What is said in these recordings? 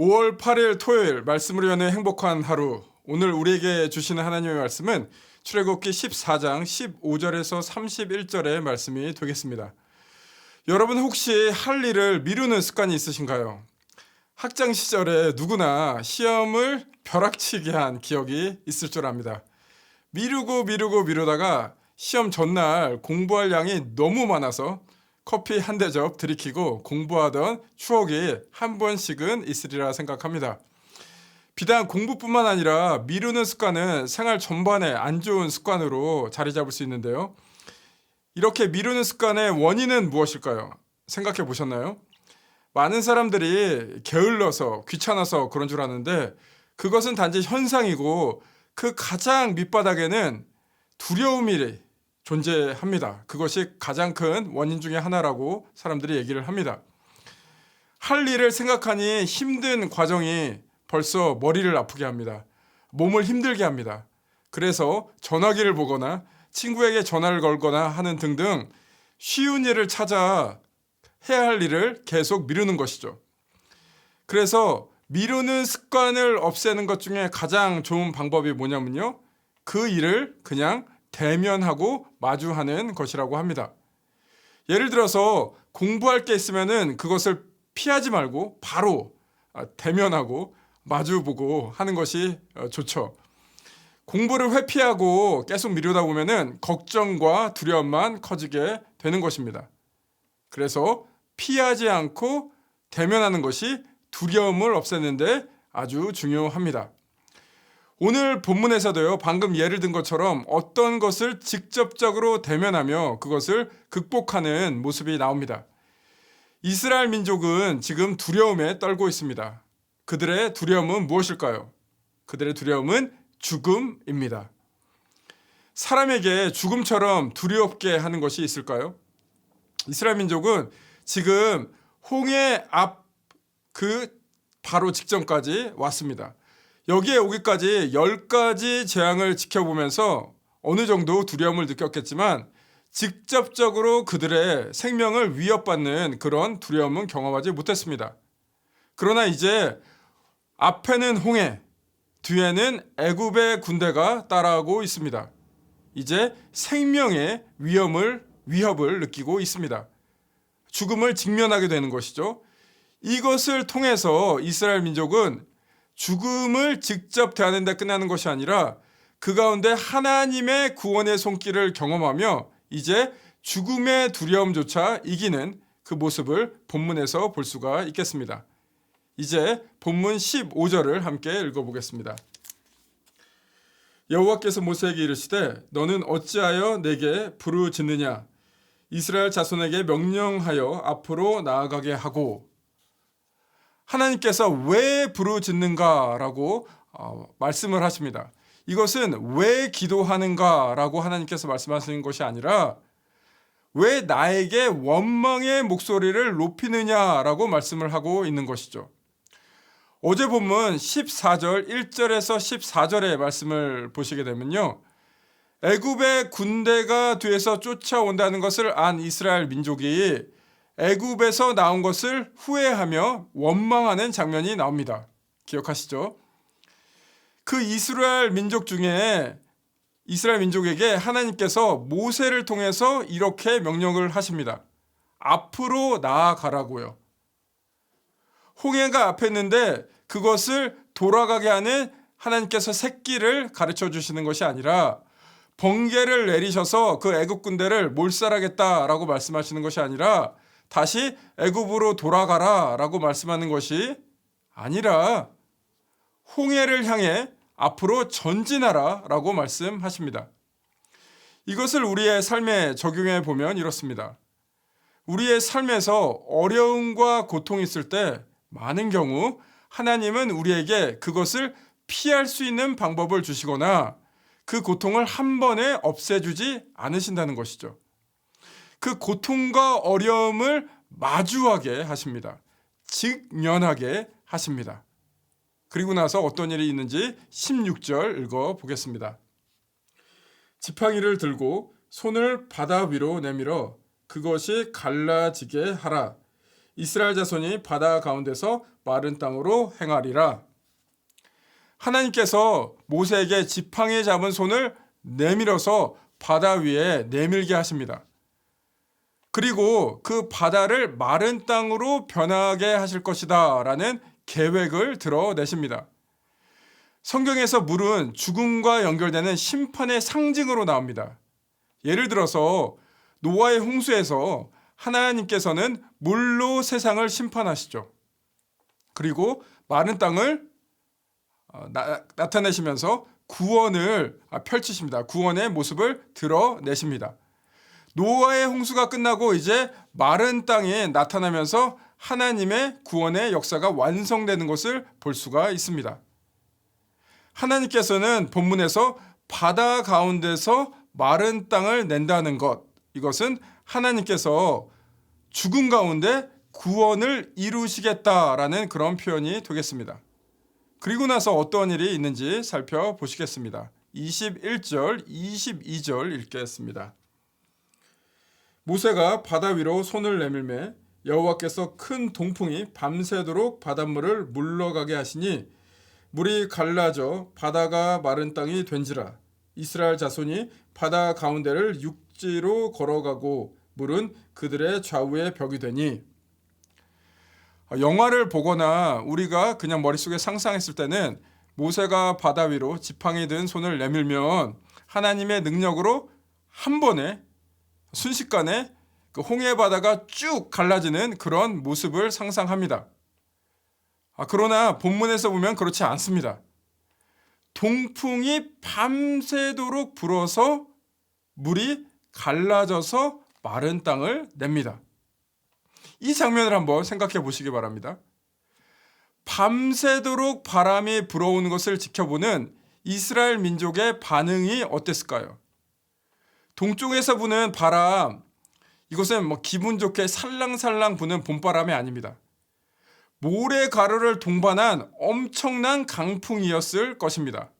5월 8일 토요일 말씀으로 여는 행복한 하루. 오늘 우리에게 주시는 하나님의 말씀은 출애굽기 14장 15절에서 31절의 말씀이 되겠습니다. 여러분 혹시 할 일을 미루는 습관이 있으신가요? 학창 시절에 누구나 시험을 벼락치게 한 기억이 있을 줄 압니다. 미루고 미루고 미루다가 시험 전날 공부할 양이 너무 많아서 커피 한 대접 들이키고 공부하던 추억이 한 번씩은 있으리라 생각합니다. 비단 공부뿐만 아니라 미루는 습관은 생활 전반에 안 좋은 습관으로 자리 잡을 수 있는데요. 이렇게 미루는 습관의 원인은 무엇일까요? 생각해 보셨나요? 많은 사람들이 게을러서 귀찮아서 그런 줄 아는데 그것은 단지 현상이고 그 가장 밑바닥에는 두려움이 존재합니다. 그것이 가장 큰 원인 중의 하나라고 사람들이 얘기를 합니다. 할 일을 생각하니 힘든 과정이 벌써 머리를 아프게 합니다. 몸을 힘들게 합니다. 그래서 전화기를 보거나 친구에게 전화를 걸거나 하는 등등 쉬운 일을 찾아 해야 할 일을 계속 미루는 것이죠. 그래서 미루는 습관을 없애는 것 중에 가장 좋은 방법이 뭐냐면요. 그 일을 그냥 대면하고 마주하는 것이라고 합니다. 예를 들어서 공부할 게 있으면은 그것을 피하지 말고 바로 아, 대면하고 마주보고 하는 것이 어, 좋죠. 공부를 회피하고 계속 미루다 보면은 걱정과 두려움만 커지게 되는 것입니다. 그래서 피하지 않고 대면하는 것이 두려움을 없애는데 아주 중요합니다. 오늘 본문에서도요, 방금 예를 든 것처럼 어떤 것을 직접적으로 대면하며 그것을 극복하는 모습이 나옵니다. 이스라엘 민족은 지금 두려움에 떨고 있습니다. 그들의 두려움은 무엇일까요? 그들의 두려움은 죽음입니다. 사람에게 죽음처럼 두렵게 하는 것이 있을까요? 이스라엘 민족은 지금 홍해 앞 그 바로 직전까지 왔습니다. 여기에 오기까지 10가지 재앙을 지켜보면서 어느 정도 두려움을 느꼈겠지만 직접적으로 그들의 생명을 위협받는 그런 두려움은 경험하지 못했습니다. 그러나 이제 앞에는 홍해, 뒤에는 애굽의 군대가 따라오고 있습니다. 이제 생명의 위험을 위협을 느끼고 있습니다. 죽음을 직면하게 되는 것이죠. 이것을 통해서 이스라엘 민족은 죽음을 직접 대하는 데 끝나는 것이 아니라 그 가운데 하나님의 구원의 손길을 경험하며 이제 죽음의 두려움조차 이기는 그 모습을 본문에서 볼 수가 있겠습니다. 이제 본문 15절을 함께 읽어보겠습니다. 여호와께서 모세에게 이르시되 너는 어찌하여 내게 부르짖느냐 이스라엘 자손에게 명령하여 앞으로 나아가게 하고 하나님께서 왜 부르짖는가라고 어, 말씀을 하십니다. 이것은 왜 기도하는가라고 하나님께서 말씀하시는 것이 아니라 왜 나에게 원망의 목소리를 높이느냐라고 말씀을 하고 있는 것이죠. 어제 본문 14절 1절에서 14절의 말씀을 보시게 되면요. 애굽의 군대가 뒤에서 쫓아온다는 것을 안 이스라엘 민족이 애굽에서 나온 것을 후회하며 원망하는 장면이 나옵니다. 기억하시죠? 그 이스라엘 민족 중에 이스라엘 민족에게 하나님께서 모세를 통해서 이렇게 명령을 하십니다. 앞으로 나아가라고요. 홍해가 앞에 있는데 그것을 돌아가게 하는 하나님께서 새끼를 가르쳐 주시는 것이 아니라 번개를 내리셔서 그 애굽 군대를 몰살하겠다라고 말씀하시는 것이 아니라 다시 애굽으로 돌아가라라고 말씀하는 것이 아니라 홍해를 향해 앞으로 전진하라라고 말씀하십니다. 이것을 우리의 삶에 적용해 보면 이렇습니다. 우리의 삶에서 어려움과 고통이 있을 때 많은 경우 하나님은 우리에게 그것을 피할 수 있는 방법을 주시거나 그 고통을 한 번에 없애주지 않으신다는 것이죠. 그 고통과 어려움을 마주하게 하십니다. 직면하게 하십니다. 그리고 나서 어떤 일이 있는지 16절 읽어 보겠습니다. 지팡이를 들고 손을 바다 위로 내밀어 그것이 갈라지게 하라. 이스라엘 자손이 바다 가운데서 마른 땅으로 행하리라. 하나님께서 모세에게 지팡이 잡은 손을 내밀어서 바다 위에 내밀게 하십니다. 그리고 그 바다를 마른 땅으로 변하게 하실 것이다 라는 계획을 드러내십니다. 성경에서 물은 죽음과 연결되는 심판의 상징으로 나옵니다. 예를 들어서 노아의 홍수에서 하나님께서는 물로 세상을 심판하시죠. 그리고 마른 땅을 어, 나, 나타내시면서 구원을 아, 펼치십니다. 구원의 모습을 드러내십니다. 노아의 홍수가 끝나고 이제 마른 땅에 나타나면서 하나님의 구원의 역사가 완성되는 것을 볼 수가 있습니다. 하나님께서는 본문에서 바다 가운데서 마른 땅을 낸다는 것, 이것은 하나님께서 죽음 가운데 구원을 이루시겠다라는 그런 표현이 되겠습니다. 그리고 나서 어떠한 일이 있는지 살펴보시겠습니다. 21절, 22절 읽겠습니다. 모세가 바다 위로 손을 내밀매 여호와께서 큰 동풍이 밤새도록 바닷물을 물러가게 하시니 물이 갈라져 바다가 마른 땅이 된지라. 이스라엘 자손이 바다 가운데를 육지로 걸어가고 물은 그들의 좌우에 벽이 되니. 영화를 보거나 우리가 그냥 머릿속에 상상했을 때는 모세가 바다 위로 지팡이 든 손을 내밀면 하나님의 능력으로 한 번에 순식간에 그 홍해 바다가 쭉 갈라지는 그런 모습을 상상합니다. 아, 그러나 본문에서 보면 그렇지 않습니다. 동풍이 밤새도록 불어서 물이 갈라져서 마른 땅을 냅니다. 이 장면을 한번 생각해 보시기 바랍니다. 밤새도록 바람이 불어오는 것을 지켜보는 이스라엘 민족의 반응이 어땠을까요? 동쪽에서 부는 바람, 이것은 뭐 기분 좋게 살랑살랑 부는 봄바람이 아닙니다. 모래 가루를 동반한 엄청난 강풍이었을 것입니다.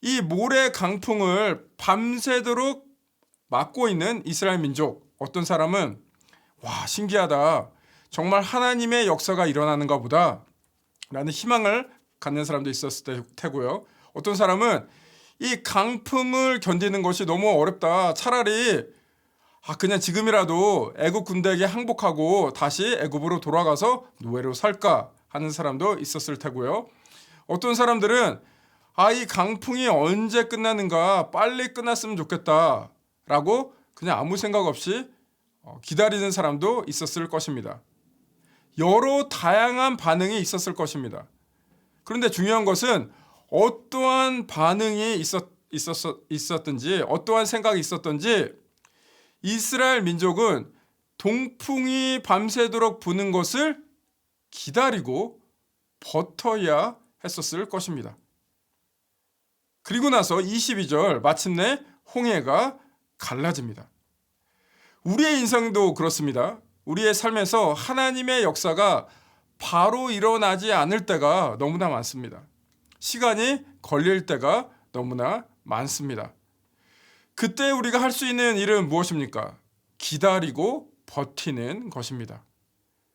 이 모래 강풍을 밤새도록 막고 있는 이스라엘 민족, 어떤 사람은 와, 신기하다. 정말 하나님의 역사가 일어나는가 보다. 라는 희망을 갖는 사람도 있었을 테고요. 어떤 사람은 이 강풍을 견디는 것이 너무 어렵다. 차라리 아 그냥 지금이라도 애굽 군대에게 항복하고 다시 애굽으로 돌아가서 노예로 살까 하는 사람도 있었을 테고요. 어떤 사람들은 아 이 강풍이 언제 끝나는가 빨리 끝났으면 좋겠다라고 그냥 아무 생각 없이 어, 기다리는 사람도 있었을 것입니다. 여러 다양한 반응이 있었을 것입니다. 그런데 중요한 것은 어떠한 반응이 있었, 있었, 있었든지 어떠한 생각이 있었든지 이스라엘 민족은 동풍이 밤새도록 부는 것을 기다리고 버텨야 했었을 것입니다. 그리고 나서 22절 마침내 홍해가 갈라집니다. 우리의 인생도 그렇습니다. 우리의 삶에서 하나님의 역사가 바로 일어나지 않을 때가 너무나 많습니다. 시간이 걸릴 때가 너무나 많습니다. 그때 우리가 할 수 있는 일은 무엇입니까? 기다리고 버티는 것입니다.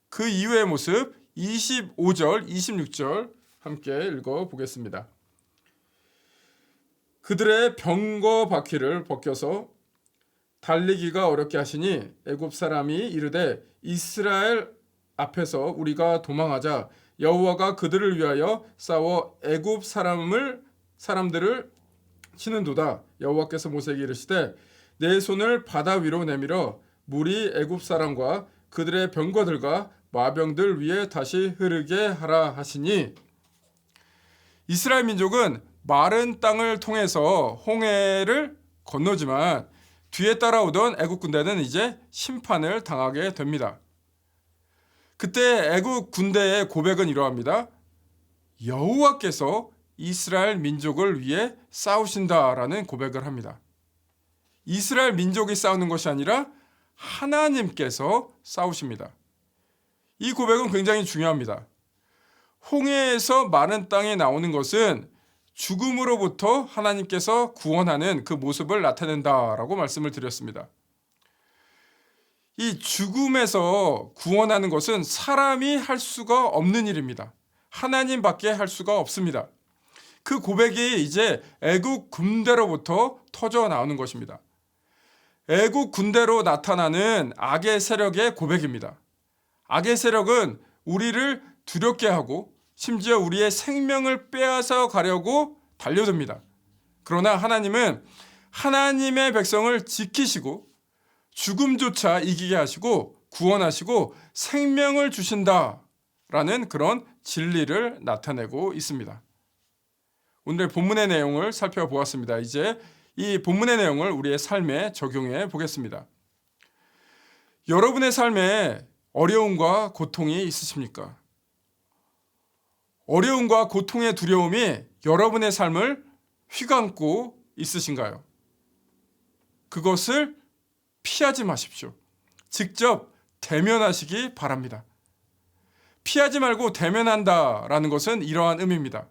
그 이후의 모습 25절, 26절 함께 읽어 보겠습니다. 그들의 병거 바퀴를 벗겨서 달리기가 어렵게 하시니 애굽 사람이 이르되 이스라엘 앞에서 우리가 도망하자 여호와가 그들을 위하여 싸워 애굽 사람을 사람들을 치는도다 여호와께서 모세에게 이르시되 내 손을 바다 위로 내밀어 물이 애굽 사람과 그들의 병거들과 마병들 위에 다시 흐르게 하라 하시니 이스라엘 민족은 마른 땅을 통해서 홍해를 건너지만 뒤에 따라오던 애국 군대는 이제 심판을 당하게 됩니다. 그때 애국 군대의 고백은 이러합니다. 여호와께서 이스라엘 민족을 위해 싸우신다라는 고백을 합니다. 이스라엘 민족이 싸우는 것이 아니라 하나님께서 싸우십니다. 이 고백은 굉장히 중요합니다. 홍해에서 마른 땅에 나오는 것은 죽음으로부터 하나님께서 구원하는 그 모습을 나타낸다라고 말씀을 드렸습니다. 이 죽음에서 구원하는 것은 사람이 할 수가 없는 일입니다. 하나님밖에 할 수가 없습니다. 그 고백이 이제 애국 군대로부터 터져 나오는 것입니다. 애국 군대로 나타나는 악의 세력의 고백입니다. 악의 세력은 우리를 두렵게 하고 심지어 우리의 생명을 빼앗아 가려고 달려듭니다. 그러나 하나님은 하나님의 백성을 지키시고 죽음조차 이기게 하시고 구원하시고 생명을 주신다라는 그런 진리를 나타내고 있습니다. 오늘 본문의 내용을 살펴보았습니다. 이제 이 본문의 내용을 우리의 삶에 적용해 보겠습니다. 여러분의 삶에 어려움과 고통이 있으십니까? 어려움과 고통의 두려움이 여러분의 삶을 휘감고 있으신가요? 그것을 피하지 마십시오. 직접 대면하시기 바랍니다. 피하지 말고 대면한다 라는 것은 이러한 의미입니다.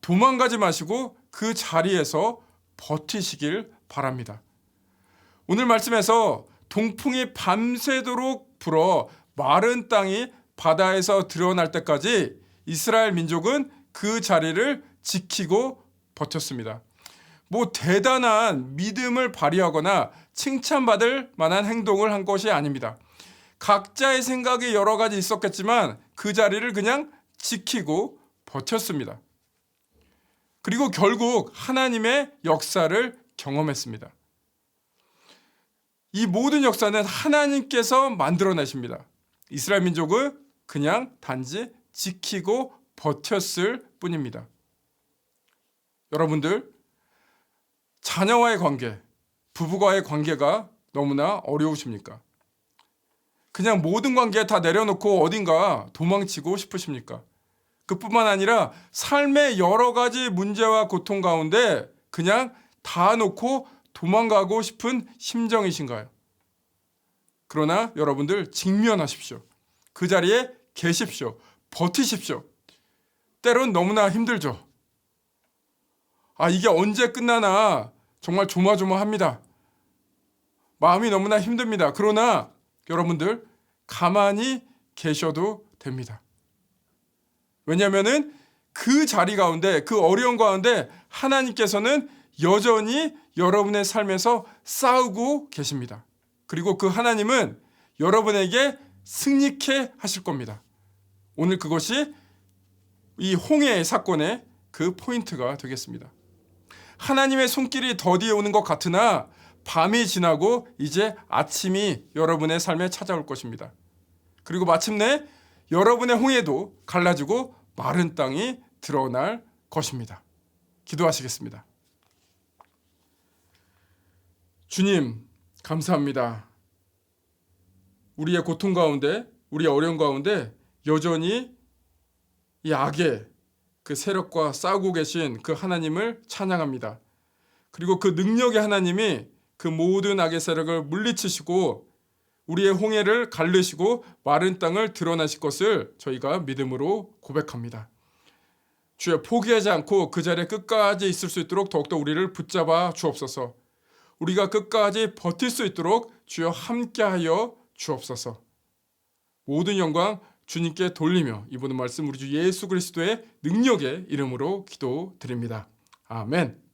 도망가지 마시고 그 자리에서 버티시길 바랍니다. 오늘 말씀에서 동풍이 밤새도록 불어 마른 땅이 바다에서 드러날 때까지 이스라엘 민족은 그 자리를 지키고 버텼습니다. 뭐 대단한 믿음을 발휘하거나 칭찬받을 만한 행동을 한 것이 아닙니다. 각자의 생각이 여러 가지 있었겠지만 그 자리를 그냥 지키고 버텼습니다. 그리고 결국 하나님의 역사를 경험했습니다. 이 모든 역사는 하나님께서 만들어내십니다. 이스라엘 민족은 그냥 단지 지키고 버텼을 뿐입니다. 여러분들, 자녀와의 관계, 부부와의 관계가 너무나 어려우십니까? 그냥 모든 관계 다 내려놓고 어딘가 도망치고 싶으십니까? 그뿐만 아니라 삶의 여러 가지 문제와 고통 가운데 그냥 다 놓고 도망가고 싶은 심정이신가요? 그러나 여러분들 직면하십시오. 그 자리에 계십시오. 버티십시오. 때론 너무나 힘들죠. 아, 이게 언제 끝나나 정말 조마조마합니다. 마음이 너무나 힘듭니다. 그러나 여러분들 가만히 계셔도 됩니다. 왜냐하면은 그 자리 가운데 그 어려운 가운데 하나님께서는 여전히 여러분의 삶에서 싸우고 계십니다. 그리고 그 하나님은 여러분에게 승리케 하실 겁니다. 오늘 그것이 이 홍해의 사건의 그 포인트가 되겠습니다. 하나님의 손길이 더디에 오는 것 같으나 밤이 지나고 이제 아침이 여러분의 삶에 찾아올 것입니다. 그리고 마침내 여러분의 홍해도 갈라지고 마른 땅이 드러날 것입니다. 기도하시겠습니다. 주님, 감사합니다. 우리의 고통 가운데, 우리의 어려움 가운데 여전히 이 악의 그 세력과 싸우고 계신 그 하나님을 찬양합니다. 그리고 그 능력의 하나님이 그 모든 악의 세력을 물리치시고 우리의 홍해를 갈르시고 마른 땅을 드러나실 것을 저희가 믿음으로 고백합니다. 주여 포기하지 않고 그 자리에 끝까지 있을 수 있도록 더욱더 우리를 붙잡아 주옵소서. 우리가 끝까지 버틸 수 있도록 주여 함께하여 주옵소서. 모든 영광 주님께 돌리며 이보는 말씀 우리 주 예수 그리스도의 능력의 이름으로 기도드립니다. 아멘.